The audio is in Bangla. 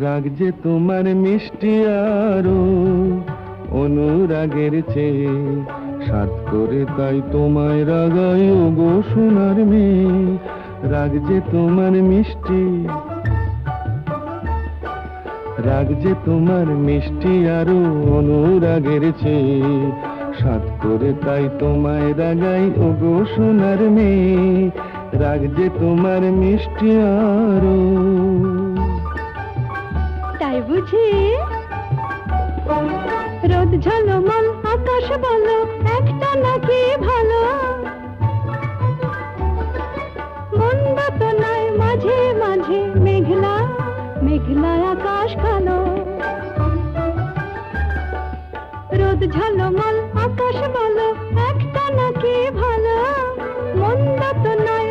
রাগ যে তোমার মিষ্টি আরও, অনুরাগের চেয়ে সাত করে তাই তোমায় রাগাই ও গো সোনার মেয়ে। রাগ যে তোমার মিষ্টি রাগ যে তোমার মিষ্টি আরও, অনুরাগের চেয়ে সাত করে তাই তোমায় রাগাই ও গো সোনার মেয়ে। রাগ যে তোমার মিষ্টি আরও। তাই বুঝি? রোদ ঝলমল আকাশ বলো, একটা নাকি ভালো? মন্দ তো নয় মাঝে মাঝে মেঘলা মেঘলা আকাশ কালো। রোদ ঝলমল আকাশ বলো, একটা নাকি ভালো? মন্দ তো নয়